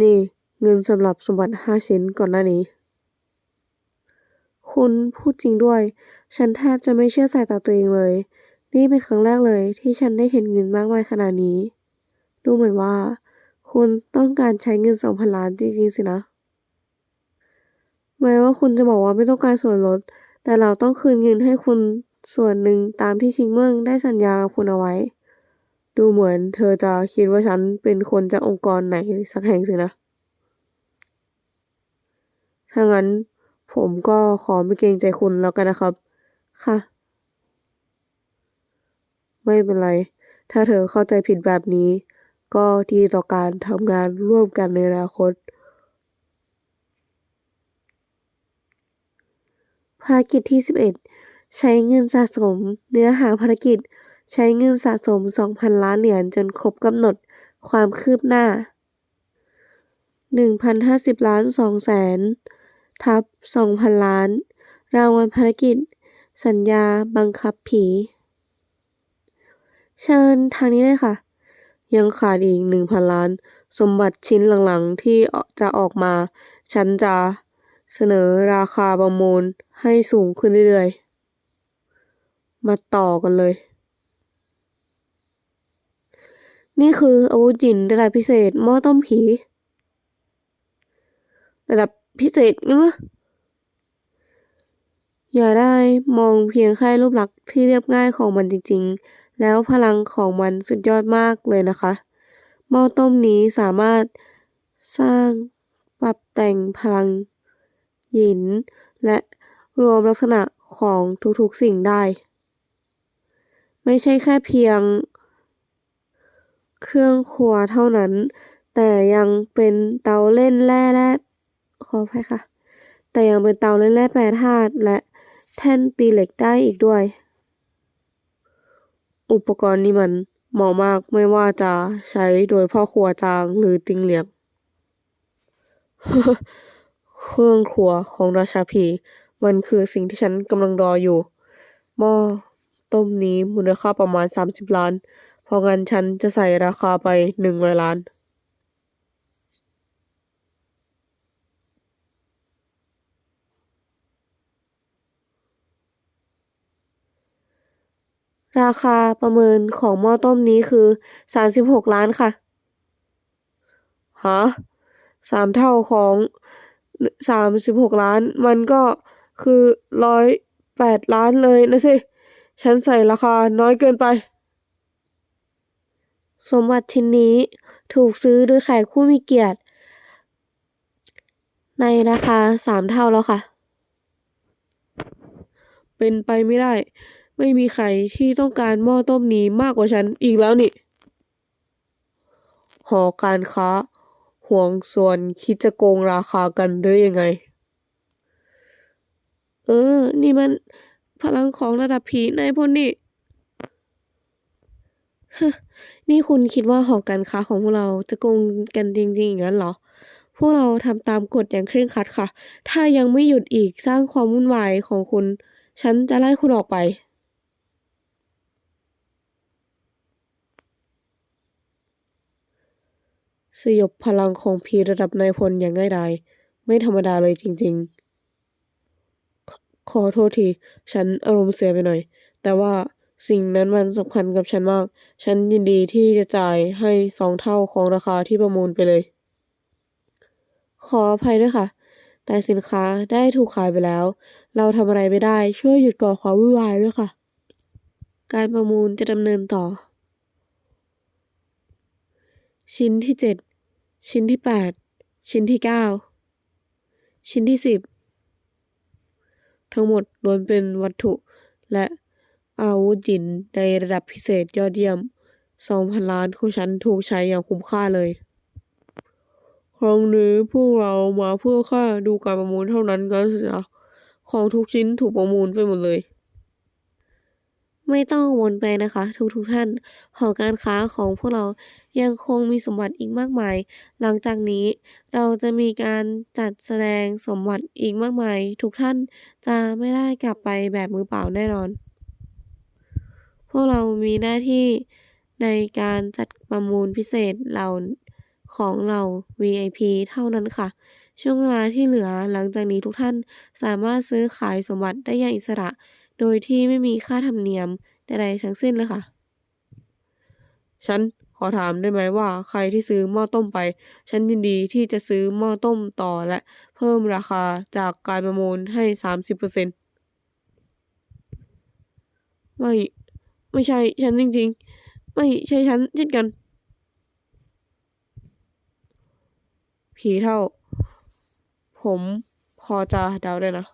นี่เงินสำหรับสมบัติห้าชิ้นก่อนหน้านี้ คุณพูดจริงด้วย ฉันแทบจะไม่เชื่อสายตาตัวเองเลย นี่เป็นครั้งแรกเลยที่ฉันได้เห็นเงินมากมายขนาดนี้ ดูเหมือนว่า คุณต้องการใช้เงินสองพันล้านจริงๆสินะ แม้ว่าคุณจะบอกว่าไม่ต้องการส่วนลด แต่เราต้องคืนเงินให้คุณส่วนหนึ่งตามที่ชิงเมิงได้สัญญากับคุณเอาไว้ ดูเหมือนเธอจะคิดว่าฉันเป็นคนจากองค์กรไหนสักแห่งสินะ ถ้างั้นผมก็ขอไม่เกรงใจคุณแล้วกันนะครับ ค่ะ ไม่เป็นไร ถ้าเธอเข้าใจผิดแบบนี้ ก็ดีต่อการทำงานร่วมกันในอนาคต ภารกิจที่ 11 ใช้เงินสะสม เนื้อหาภารกิจ ใช้เงินสะสม 2,000 ล้านเหรียญจนครบกำหนดความคืบหน้า 1,050 ล้าน2แสนทับ 2,000 ล้าน รางวัลภารกิจ สัญญาบังคับผี เชิญทางนี้เลยค่ะ ยังขาดอีก 1,000 ล้าน สมบัติชิ้นหลังๆ ที่จะออกมา ฉันจะเสนอราคาประมูลให้สูงขึ้นเรื่อยๆ มาต่อกันเลย นี่คืออาวุธหินระดับพิเศษหม้อต้มผี ระดับพิเศษงั้นเหรออย่าได้มองเพียงแค่รูปลักษณ์ที่เรียบง่ายของมันจริงๆ แล้วพลังของมันสุดยอดมากเลยนะคะ หม้อต้มนี้สามารถสร้างปรับแต่งพลังหยิน และรวมลักษณะของทุกๆสิ่งได้ ไม่ใช่แค่เพียง เครื่องครัวเท่านั้น แต่ยังเป็นเตาเล่นแร่และขออภัยค่ะ แต่ยังเป็นเตาเล่นแร่แปรธาตุและแท่นตีเหล็กได้อีกด้วย อุปกรณ์นี้มันเหมาะมากไม่ว่าจะใช้โดยพ่อครัวจางหรือติงเหลียงเครื่องครัวของราชาผีมันคือสิ่งที่ฉันกำลังรออยู่หม้อต้มนี้มูลค่าประมาณ 30 ล้าน ราะงั้นฉันจะใส่ราคาไป100ล้านราคาประเมินของหม้อต้มนี้คือ36ล้านค่ะ ฮะสามเท่าของ36ล้าน มันก็คือ108ล้านเลยนะสิ ฉันใส่ราคาน้อยเกินไป สมบัติชิ้นนี้ถูกซื้อโดยแขกผู้มีเกียรติ ในราคา3เท่าแล้วค่ะ เป็นไปไม่ได้ ไม่มีใครที่ต้องการหม้อต้มนี้มากกว่าฉันอีกแล้วนี่ หอการค้าห่วงส่วนคิดจะโกงราคากันหรือยังไง เออ นี่มันพลังของระดับผีนายพลนี่ นี่คุณคิดว่าหอการค้าของพวกเราจะโกงกันจริงๆอย่างนั้นเหรอ พวกเราทำตามกฎอย่างเคร่งครัดค่ะ ถ้ายังไม่หยุดอีกสร้างความวุ่นวายของคุณ ฉันจะไล่คุณออกไป สยบพลังของผีระดับนายพลอย่างง่ายดายไม่ธรรมดาเลยจริง ๆขขอโทษที ฉันอารมณ์เสียไปหน่อย แต่ว่า สิ่งนั้นมันสำคัญกับฉันมาก ฉันยินดีที่จะจ่ายให้สองเท่าของราคาที่ประมูลไปเลย ขออภัยด้วยค่ะ แต่สินค้าได้ถูกขายไปแล้ว เราทำอะไรไม่ได้ช่วยหยุดก่อความวุ่นวายด้วยค่ะ การประมูลจะดำเนินต่อ ชิ้นที่เจ็ดชิ้นที่แปดชิ้นที่เก้าชิ้นที่สิบทั้งหมดล้วนเป็นวัตถุและ อาวุธหินในระดับพิเศษยอดเยี่ยม 2,000 ล้านของฉันถูกใช้อย่างคุ้มค่าเลย ครั้งนี้พวกเรามาเพื่อค่ดูการประมูลเท่านั้นกันสินะของทุกชิ้นถูกประมูลไปหมดเลย ไม่ต้องวลไปนะคะ ทุกๆท่าน หอการค้าของพวกเรายังคงมีสมบัติอีกมากมาย หลังจากนี้เราจะมีการจัดแสดงสมบัติอีกมากมาย ทุกท่านจะไม่ได้กลับไปแบบมือเปล่าแน่นอน พวกเรามีหน้าที่ในการจัดประมูลพิเศษเหล่าของเรา VIP เท่านั้นค่ะ ช่วงเวลาที่เหลือหลังจากนี้ทุกท่านสามารถซื้อขายสมบัติได้อย่างอิสระ โดยที่ไม่มีค่าธรรมเนียมใดๆทั้งสิ้นเลยค่ะ ฉันขอถามได้ไหมว่าใครที่ซื้อหม้อต้มไป ฉันยินดีที่จะซื้อหม้อต้มต่อและเพิ่มราคาจากการประมูลให้สามสิบเปอร์เซ็นต์ไม่ ไม่ใช่ฉันจริง ๆ ไม่ใช่ฉันเช่นกัน ผีเท่า ผมพอจะเดาได้นะ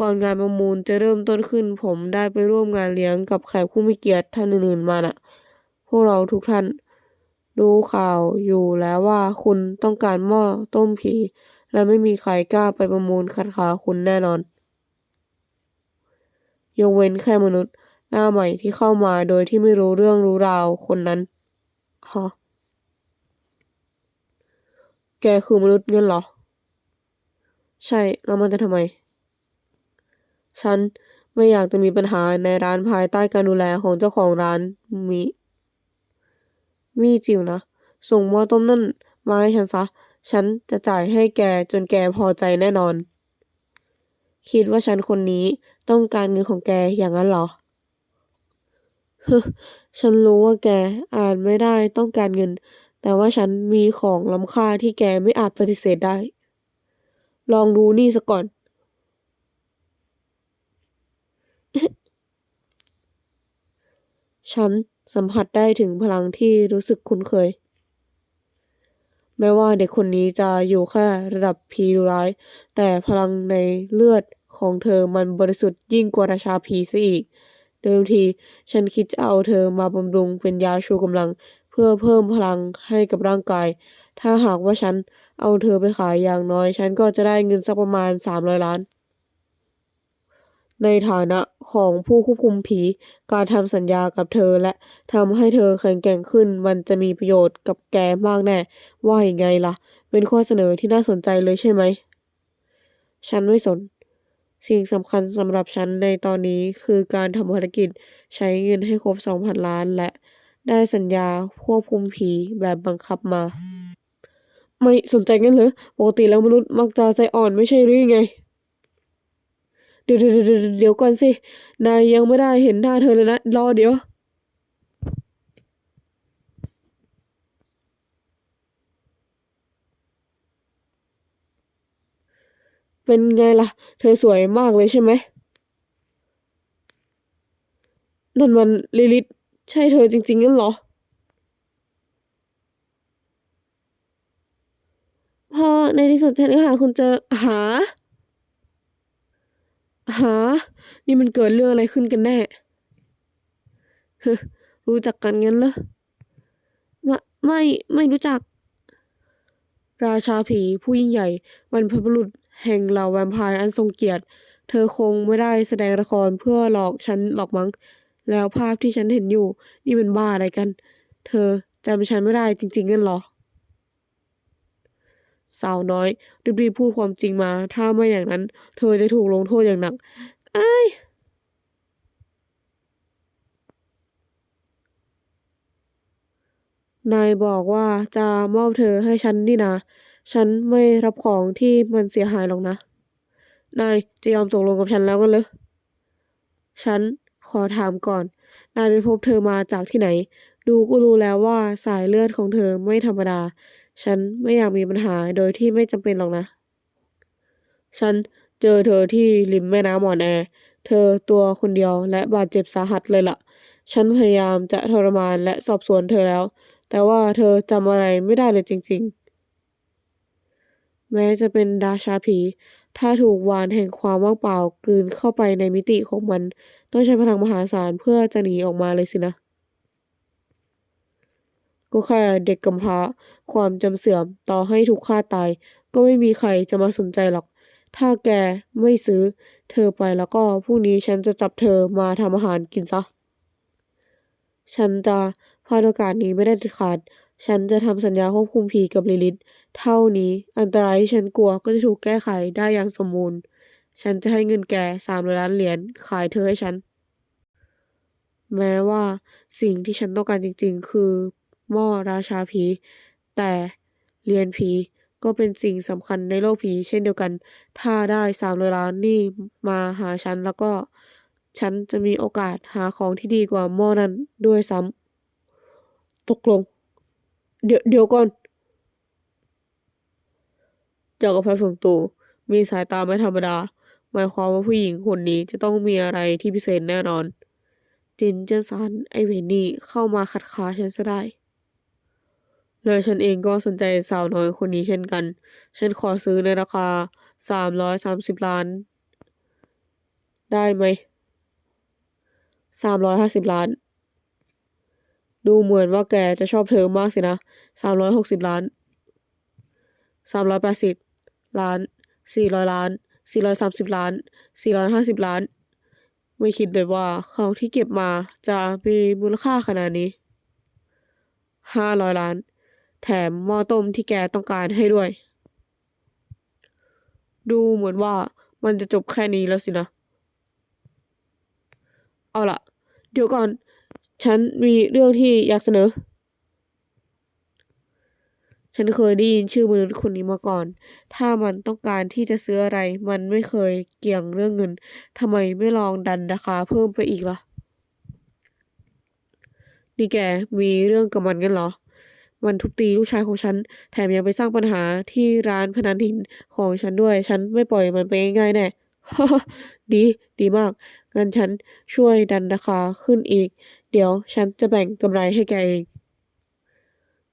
ก่อนงานประมูลจะเริ่มต้นขึ้น ผมได้ไปร่วมงานเลี้ยงกับแขกผู้มีเกียรติท่านอื่นๆมาน่ะ พวกเราทุกท่าน ดูข่าวอยู่แล้วว่าคุณต้องการหม้อต้มผี และไม่มีใครกล้าไปประมูลขัดขาคุณแน่นอน ยกเว้นแค่มนุษย์ หน้าใหม่ที่เข้ามาโดยที่ไม่รู้เรื่องรู้ราวคนนั้นฮะแกคือมนุษย์เงั้นเหรอ ใช่ แล้วมันจะทำไม ฉันไม่อยากจะมีปัญหาในร้านภายใต้การดูแลของเจ้าของร้านมิ มีจิ๋วนะ ส่งหม้อต้มนั่นมาให้ฉันซะ ฉันจะจ่ายให้แกจนแกพอใจแน่นอน คิดว่าฉันคนนี้ต้องการเงินของแกอย่างนั้นเหรอฮึฉันรู้ว่าแกอ่าจไม่ได้ต้องการเงิน แต่ว่าฉันมีของล้ำค่าที่แกไม่อาจปฏิเสธได้ ลองดูนี่ซะก่อน ฉันสัมผัสได้ถึงพลังที่รู้สึกคุ้นเคย แม้ว่าเด็กคนนี้จะอยู่แค่ระดับผีดุร้าย แต่พลังในเลือด ของเธอมันบริสุทธิ์ยิ่งกว่าราชาผีซะอีก เดิมทีฉันคิดจะเอาเธอมาบำรุงเป็นยาชูกำลัง เพื่อเพิ่มพลังให้กับร่างกาย ถ้าหากว่าฉันเอาเธอไปขายอย่างน้อย ฉันก็จะได้เงินสักประมาณสามร้อยล้าน ในฐานะของผู้ควบคุมผี การทำสัญญากับเธอและทำให้เธอแข็งแกร่งขึ้น มันจะมีประโยชน์กับแกมากแน่ ว่าอย่างไงล่ะ เป็นข้อเสนอที่น่าสนใจเลยใช่ไหม ฉันไม่สน สิ่งสำคัญสำหรับฉันในตอนนี้คือการทำภารกิจใช้เงินให้ครบสองพันล้าน และได้สัญญาควบคุมผีแบบบังคับมา ไม่สนใจงั้นเหรอปกติแล้วมนุษย์มักจะใจอ่อนไม่ใช่หรือยังไง เดี๋ยวเดี๋ยวเดี๋ยวก่อนสิ นายยังไม่ได้เห็นหน้าเธอเลยนะ รอเดี๋ยว เป็นไงล่ะ เธอสวยมากเลยใช่ไหมนั่นมันลิลิตใช่เธอจริงๆงั้นเหรอพอในที่สุดฉันก็หาคุณเจอหา หา นี่มันเกิดเรื่องอะไรขึ้นกันแน่ฮึรู้จักกันงั้นเหรอไม่ไม่ไม่รู้จัก ราชาผีผู้ยิ่งใหญ่บรรพบุรุษ แห่งเหล่าแวมไพร์อันทรงเกียรติ เธอคงไม่ได้แสดงละครเพื่อหลอกฉันหรอกมั้ง แล้วภาพที่ฉันเห็นอยู่ นี่มันบ้าอะไรกัน เธอจำฉันไม่ได้จริงๆงั้นเหรอ สาวน้อยรีบๆพูดความจริงมา ถ้าไม่อย่างนั้น เธอจะถูกลงโทษอย่างหนักไอ้นายบอกว่าจะมอบเธอให้ฉันนี่นะ ฉันไม่รับของที่มันเสียหายหรอกนะ นายจะยอมตกลงกับฉันแล้วกันเหรอ ฉันขอถามก่อน นายไปพบเธอมาจากที่ไหน ดูก็รู้แล้วว่าสายเลือดของเธอไม่ธรรมดา ฉันไม่อยากมีปัญหาโดยที่ไม่จำเป็นหรอกนะ ฉันเจอเธอที่ริมแม่น้ำหมอนแอเธอตัวคนเดียวและบาดเจ็บสาหัสเลยล่ะ ฉันพยายามจะทรมานและสอบสวนเธอแล้ว แต่ว่าเธอจำอะไรไม่ได้เลยจริง ๆ แม้จะเป็นราชาผี ถ้าถูกวานแห่งความว่างเปล่ากลืนเข้าไปในมิติของมัน ต้องใช้พลังมหาศาลเพื่อจะหนีออกมาเลยสินะ ก็แค่เด็กกำพร้า ความจำเสื่อมต่อให้ถูกฆ่าตาย ก็ไม่มีใครจะมาสนใจหรอก ถ้าแกไม่ซื้อ เธอไปแล้วก็พรุ่งนี้ฉันจะจับเธอมาทำอาหารกินซะ ฉันจะพลาดโอกาสนี้ไม่ได้ขาด ฉันจะทำสัญญาควบคุมผีกับลิลิตเท่านี้ อันตรายที่ฉันกลัวก็จะถูกแก้ไขได้อย่างสมบูรณ์ ฉันจะให้เงินแกสามร้อยล้านเหรียญขายเธอให้ฉัน แม้ว่าสิ่งที่ฉันต้องการจริง ๆ คือ หม้อราชาผี แต่เรียนผีก็เป็นสิ่งสำคัญในโลกผีเช่นเดียวกัน ถ้าได้สามร้อยล้านนี่มาหาฉันแล้วก็ ฉันจะมีโอกาสหาของที่ดีกว่าหม้อนั้นด้วยซ้ำตกลง เดี๋ยวเดี๋ยวก่อนจักรพรรดิเฟิงตูมีสายตาไม่ธรรมดา หมายความว่าผู้หญิงคนนี้จะต้องมีอะไรที่พิเศษแน่นอน จินเจนซานไอเวนนี่เข้ามาขัดขาฉันซะได้และฉันเองก็สนใจสาวน้อยคนนี้เช่นกัน ฉันขอซื้อในราคาสามร้อยสามสิบล้าน ได้ไหมสามร้อยห้าสิบล้าน ดูเหมือนว่าแกจะชอบเธอมากสินะสามร้อยหกสิบล้านสามร้อยแปดสิบล้านสี่ร้อยล้านสี่ร้อยสามสิบล้านสี่ร้อยห้าสิบล้าน ไม่คิดเลยว่าของที่เก็บมาจะมีมูลค่าขนาดนี้ห้าร้อยล้าน แถมหม้อต้มที่แกต้องการให้ด้วย ดูเหมือนว่ามันจะจบแค่นี้แล้วสินะ เอาล่ะ เดี๋ยวก่อน ฉันมีเรื่องที่อยากเสนอ ฉันเคยได้ยินชื่อมนุษย์คนนี้มาก่อน ถ้ามันต้องการที่จะซื้ออะไร มันไม่เคยเกี่ยงเรื่องเงินทำไมไม่ลองดันราคาเพิ่มไปอีกล่ะ นี่แกมีเรื่องกับมันกันเหรอ มันทุบตีลูกชายของฉัน แถมยังไปสร้างปัญหาที่ร้านพนันหินของฉันด้วย ฉันไม่ปล่อยมันไปง่ายๆแน่ดี ดีมาก งั้นฉันช่วยดันราคาขึ้นอีก เดี๋ยวฉันจะแบ่งกำไรให้แกเอง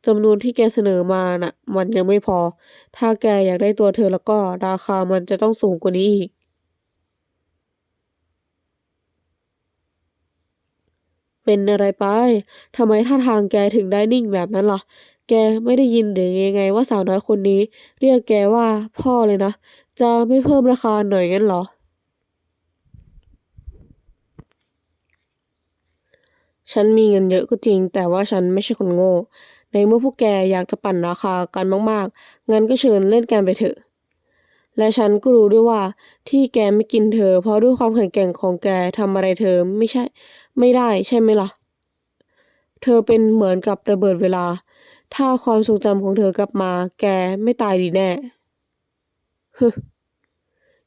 จำนวนที่แกเสนอมาน่ะ มันยังไม่พอ ถ้าแกอยากได้ตัวเธอแล้วก็ราคามันจะต้องสูงกว่านี้อีก เป็นอะไรไปทำไมท่าทางแกถึงได้นิ่งแบบนั้นล่ะ แกไม่ได้ยินหรือยังไงว่าสาวน้อยคนนี้ เรียกแกว่าพ่อเลยนะ จะไม่เพิ่มราคาหน่อยงั้นเหรอ ฉันมีเงินเยอะก็จริง แต่ว่าฉันไม่ใช่คนโง่ ในเมื่อพวกแกอยากจะปั่นราคากันมากๆ งั้นก็เชิญเล่นกันไปเถอะ และฉันก็รู้ด้วยว่า ที่แกไม่กินเธอ เพราะด้วยความแข็งแกร่งของแกทำอะไรเธอไม่ใช่ ไม่ได้ใช่ไหมล่ะ เธอเป็นเหมือนกับระเบิดเวลา ถ้าความทรงจำของเธอกลับมา แกไม่ตายดีแน่ฮึ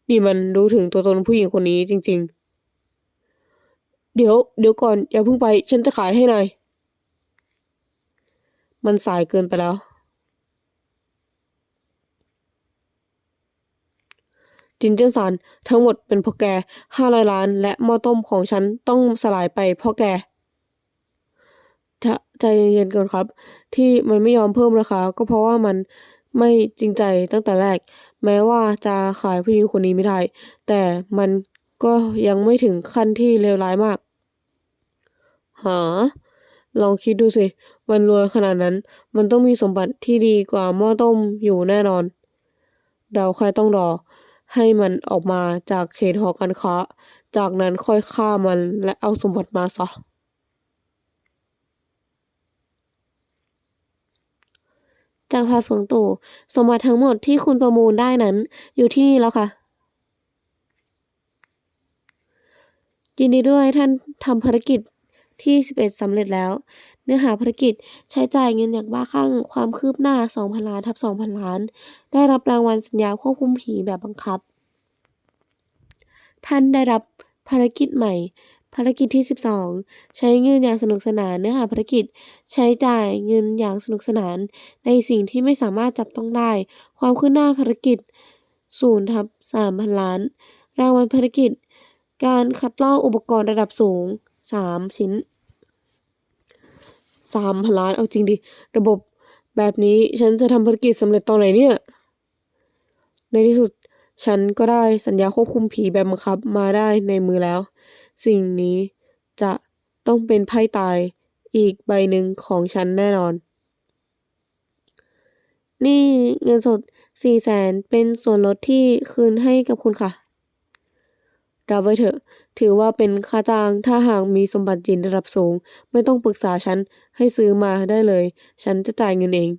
นี่มันรู้ถึงตัวตนผู้หญิงคนนี้จริง ๆ เดี๋ยว เดี๋ยวก่อน อย่าเพิ่งไป ฉันจะขายให้นาย มันสายเกินไปแล้ว จินเจอร์สันทั้งหมดเป็นเพราะแกห้าร้อยล้าน และหม้อต้มของฉันต้องสลายไปเพราะแกใจเย็นๆก่อนครับ ที่มันไม่ยอมเพิ่มราคาก็เพราะว่ามันไม่จริงใจตั้งแต่แรก แม้ว่าจะขายผู้หญิงคนนี้ไม่ได้ แต่มันก็ยังไม่ถึงขั้นที่เลวร้ายมาก หา ลองคิดดูสิ มันรวยขนาดนั้น มันต้องมีสมบัติที่ดีกว่าหม้อต้มอยู่แน่นอน เราแค่ต้องรอ ให้มันออกมาจากเขตหอการค้า จากนั้นค่อยฆ่ามันและเอาสมบัติมาซะจักพรรดิเฟิงตู่สมบัติทั้งหมดที่คุณประมูลได้นั้น อยู่ที่นี่แล้วค่ะ ยินดีด้วยท่านทำภารกิจ ที่ 11 สำเร็จแล้ว เนื้อหาภารกิจใช้จ่ายเงินอย่างบ้าคลั่งความคืบหน้า 2,000 ล้านทับ 2,000 ล้าน ได้รับรางวัลสัญญาควบคุมผีแบบบังคับ ท่านได้รับภารกิจใหม่ ภารกิจที่ 12 ใช้เงินอย่างสนุกสนาน เนื้อหาภารกิจ ใช้จ่ายเงินอย่างสนุกสนาน ในสิ่งที่ไม่สามารถจับต้องได้ ความคืบหน้าภารกิจ0ทับ3,000 ล้าน รางวัลภารกิจ การคัดลอกอุปกรณ์ระดับสูง 3ชิ้นสามพันล้าน เอาจริงดิ ระบบแบบนี้ฉันจะทำภารกิจสำเร็จตอนไหนเนี่ย ในที่สุดฉันก็ได้สัญญาควบคุมผีแบบบังคับมาได้ในมือแล้ว สิ่งนี้จะต้องเป็นไพ่ตายอีกใบหนึ่งของฉันแน่นอน นี่เงินสด400,000เป็นส่วนลดที่คืนให้กับคุณค่ะ รับไว้เถอะ ถือว่าเป็นค่าจ้าง ถ้าหากมีสมบัติจินระดับสูง ไม่ต้องปรึกษาฉัน ให้ซื้อมาได้เลย ฉันจะจ่ายเงินเอง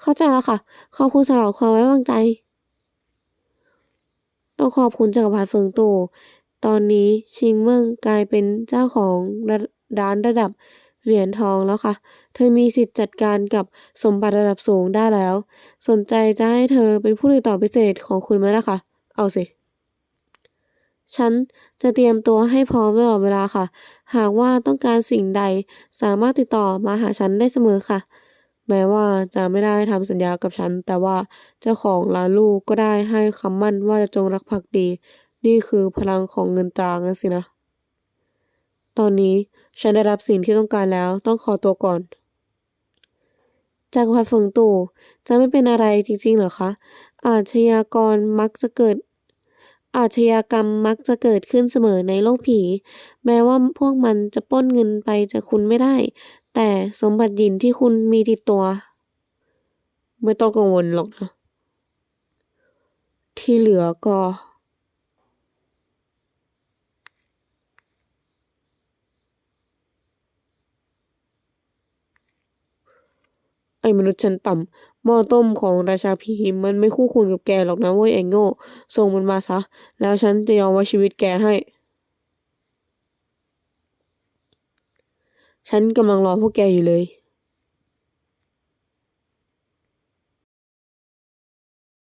เข้าใจแล้วค่ะ ขอบคุณสำหรับความไว้วางใจ ต้องขอบคุณจักรพรรดิเฟิงตู่ตอนนี้ชิงเมิ่งกลายเป็นเจ้าของร้านระดับเหรียญทองแล้วค่ะ เธอมีสิทธิ์จัดการกับสมบัติระดับสูงได้แล้ว สนใจจะให้เธอเป็นผู้ติดต่อพิเศษของคุณไหมล่ะคะ เอาสิ ฉันจะเตรียมตัวให้พร้อมตลอดเวลาค่ะ หากว่าต้องการสิ่งใดสามารถติดต่อมาหาฉันได้เสมอค่ะ แม้ว่าจะไม่ได้ทำสัญญากับฉัน แต่ว่าเจ้าของร้านลูกก็ได้ให้คำมั่นว่าจะจงรักภักดี นี่คือพลังของเงินตรางั้นสินะ ตอนนี้ฉันได้รับสิ่งที่ต้องการแล้วต้องขอตัวก่อนจักรพรรดิเฟิงตู่จะไม่เป็นอะไรจริงๆเหรอคะ อาชญากรมักจะเกิด อาชญากรรมมักจะเกิดขึ้นเสมอในโลกผี แม้ว่าพวกมันจะปล้นเงินไปจากคุณไม่ได้ แต่สมบัติหยินที่คุณมีติดตัว ไม่ต้องกังวลหรอกนะ ที่เหลือก็ มนุษย์ชั้นต่ำหม้อต้มของราชาผีมันไม่คู่ควรกับแกหรอกนะเว้ยแองโง่ส่งมันมาซะ แล้วฉันจะยอมไว้ชีวิตแกให้ ฉันกำลังรอพวกแกอยู่เลย